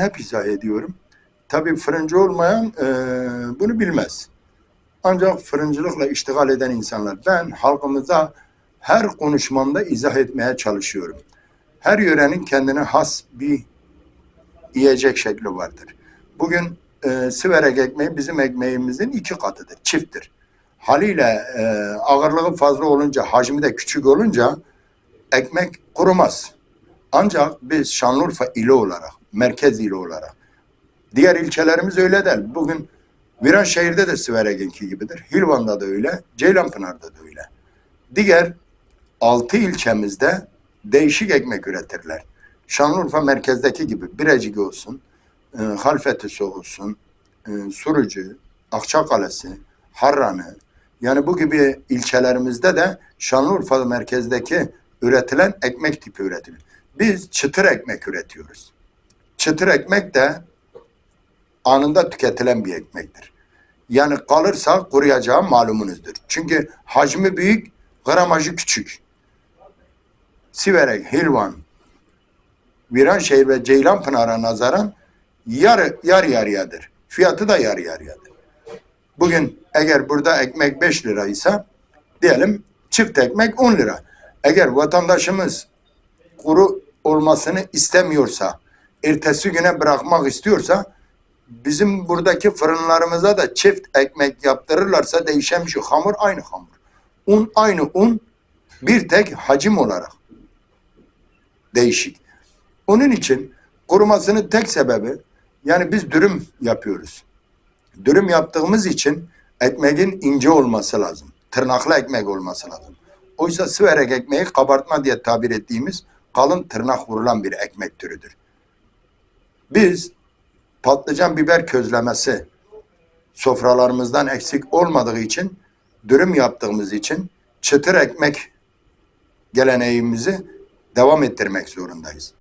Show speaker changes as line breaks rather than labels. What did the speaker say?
hep izah ediyorum. Tabii fırıncı olmayan e, bunu bilmez. Ancak fırıncılıkla iştigal eden insanlar. Ben halkımıza her konuşmamda izah etmeye çalışıyorum. Her yörenin kendine has bir yiyecek şekli vardır. Bugün e, siverek ekmeği bizim ekmeğimizin iki katıdır, çifttir. Haliyle e, ağırlığı fazla olunca, hacmi de küçük olunca ekmek kurumaz. Ancak biz Şanlıurfa ili olarak, merkez ili olarak, diğer ilçelerimiz öyle değil. Bugün Viranşehir'de de Siverek'inki gibidir. Hilvan'da da öyle, Ceylanpınar'da da öyle. Diğer altı ilçemizde değişik ekmek üretirler. Şanlıurfa merkezdeki gibi Birecik olsun, e, Halfetisi olsun, e, Surucu, Akçakalesi, Harranı, yani bu gibi ilçelerimizde de Şanlıurfa merkezdeki üretilen ekmek tipi üretilir. Biz çıtır ekmek üretiyoruz. Çıtır ekmek de anında tüketilen bir ekmektir. Yani kalırsa kuruyacağı malumunuzdur. Çünkü hacmi büyük, gramajı küçük. Siverek, Hilvan, Viranşehir ve Ceylanpınar'a nazaran yarı, yar yarıyadır. Fiyatı da yarı yarıyadır. Bugün eğer burada ekmek 5 liraysa diyelim çift ekmek 10 lira. Eğer vatandaşımız kuru olmasını istemiyorsa, ertesi güne bırakmak istiyorsa bizim buradaki fırınlarımıza da çift ekmek yaptırırlarsa değişen bir şey. Hamur aynı hamur. Un aynı un. Bir tek hacim olarak değişik. Onun için kurumasının tek sebebi yani biz dürüm yapıyoruz. Dürüm yaptığımız için ekmeğin ince olması lazım. Tırnaklı ekmek olması lazım. Oysa sıverek ekmeği kabartma diye tabir ettiğimiz kalın tırnak vurulan bir ekmek türüdür. Biz patlıcan biber közlemesi sofralarımızdan eksik olmadığı için dürüm yaptığımız için çıtır ekmek geleneğimizi devam ettirmek zorundayız.